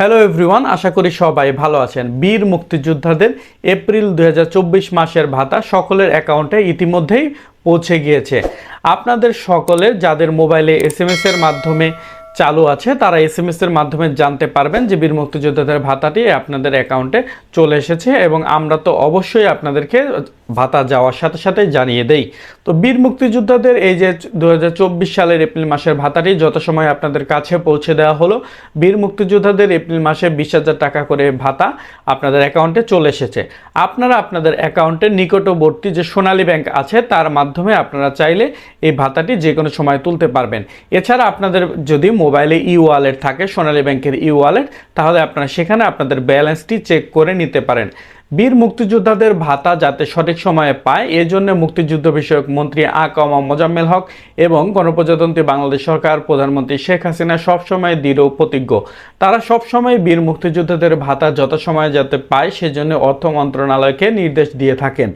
Hello everyone আশা করি সবাই ভালো আছেন। বীর মুক্তিযোদ্ধাদের এপ্রিল দু হাজার চব্বিশ মাসের ভাতা সকলের অ্যাকাউন্টে ইতিমধ্যেই পৌঁছে গিয়েছে। আপনাদের সকলের যাদের মোবাইলে এস এর মাধ্যমে চালু আছে, তারা এস এম এর মাধ্যমে জানতে পারবেন যে বীর মুক্তিযোদ্ধাদের ভাতাটি আপনাদের অ্যাকাউন্টে চলে এসেছে এবং আমরা তো অবশ্যই আপনাদেরকে ভাতা যাওয়ার সাথে সাথে জানিয়ে দেই। তো বীর মুক্তিযোদ্ধাদের এই যে দু হাজার চব্বিশ সালের এপ্রিল মাসের ভাতাটি যত সময় আপনাদের কাছে পৌঁছে দেওয়া হলো, বীর মুক্তিযোদ্ধাদের এপ্রিল মাসে বিশ হাজার টাকা করে ভাতা আপনাদের অ্যাকাউন্টে চলে এসেছে। আপনারা আপনাদের অ্যাকাউন্টের নিকটবর্তী যে সোনালী ব্যাংক আছে, তার মাধ্যমে আপনারা চাইলে এই ভাতাটি যে কোনো সময় তুলতে পারবেন। এছাড়া আপনাদের যদি মোবাইলে ই ওয়ালেট থাকে, সোনালী ব্যাংকের ই ওয়ালেট তাহলে আপনারা সেখানে আপনাদের ব্যালেন্সটি চেক করে নিতে পারেন। বীর মুক্তিযোদ্ধাদের ভাতা যাতে সঠিক সময়ে পায়, এজন্য মুক্তিযুদ্ধ বিষয়ক মন্ত্রী আকামা মোজাম্মেল হক এবং গণপ্রজাতন্ত্রী বাংলাদেশ সরকার প্রধানমন্ত্রী শেখ হাসিনা সবসময় দৃঢ় প্রতিজ্ঞ। তারা সবসময় বীর মুক্তিযোদ্ধাদের ভাতা যথাসময়ে যাতে পায়, সেজন্য অর্থ মন্ত্রণালয়কে নির্দেশ দিয়ে থাকেন।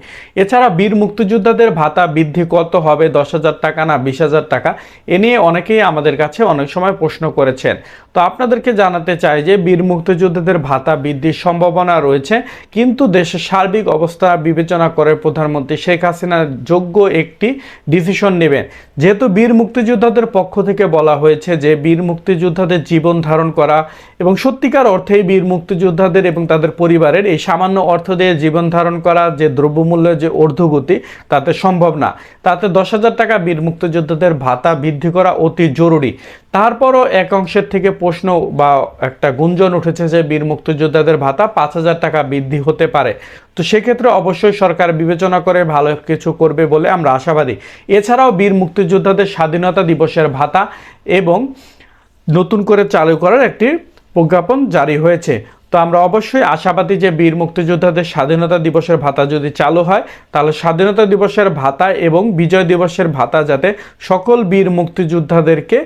এছাড়া বীর মুক্তিযোদ্ধাদের ভাতা বৃদ্ধি কত হবে, দশ হাজার টাকা না বিশ হাজার টাকা, এ নিয়ে অনেকেই আমাদের কাছে অনেক সময় প্রশ্ন করেছেন। তো আপনাদেরকে জানাতে চাই যে, বীর মুক্তিযোদ্ধাদের ভাতা বৃদ্ধির সম্ভাবনা রয়েছে, কিন্তু দেশের সার্বিক অবস্থা বিবেচনা করে প্রধানমন্ত্রী শেখ হাসিনা যোগ্য একটি ডিসিশন নেবেন। যেহেতু বীর মুক্তিযোদ্ধাদের পক্ষ থেকে বলা হয়েছে যে বীর মুক্তিযোদ্ধাদের জীবন ধারণ করা এবং সত্যিকার অর্থেই বীর মুক্তিযোদ্ধাদের এবং তাদের পরিবারের এই সামান্য অর্থ দিয়ে জীবন ধারণ করা যে দ্রব্যমূল্যের যে ঊর্ধ্বগতি, তাতে সম্ভব না। তাতে দশ হাজার টাকা বীর মুক্তিযোদ্ধাদের ভাতা বৃদ্ধি করা অতি জরুরি। তারপরও এক অংশের থেকে প্রশ্ন বা একটা গুঞ্জন উঠেছে যে বীর মুক্তিযোদ্ধাদের ভাতা পাঁচ হাজার টাকা বৃদ্ধি হতে পারে। তো সেক্ষেত্রে অবশ্যই সরকার বিবেচনা করে ভালো কিছু করবে বলে আমরা আশাবাদী। এছাড়াও বীর মুক্তিযোদ্ধাদের স্বাধীনতা দিবসের ভাতা এবং নতুন করে চালু করার একটি প্রজ্ঞাপন জারি হয়েছে। তো আমরা অবশ্যই আশাবাদী যে বীর মুক্তিযোদ্ধাদের স্বাধীনতা দিবসের ভাতা যদি চালু হয়, তাহলে স্বাধীনতা দিবসের ভাতা এবং বিজয় দিবসের ভাতা যাতে সকল বীর মুক্তিযোদ্ধাদেরকে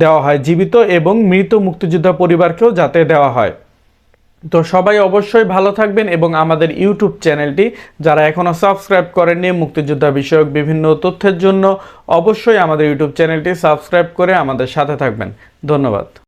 দেওয়া হয়, জীবিত এবং মৃত মুক্তিযোদ্ধা পরিবারকেও যাতে দেওয়া হয়। তো সবাই অবশ্যই ভালো থাকবেন এবং আমাদের ইউটিউব চ্যানেলটি, যারা এখনও সাবস্ক্রাইব করেননি, মুক্তিযোদ্ধা বিষয়ক বিভিন্ন তথ্যের জন্য অবশ্যই আমাদের ইউটিউব চ্যানেলটি সাবস্ক্রাইব করে আমাদের সাথে থাকবেন। ধন্যবাদ।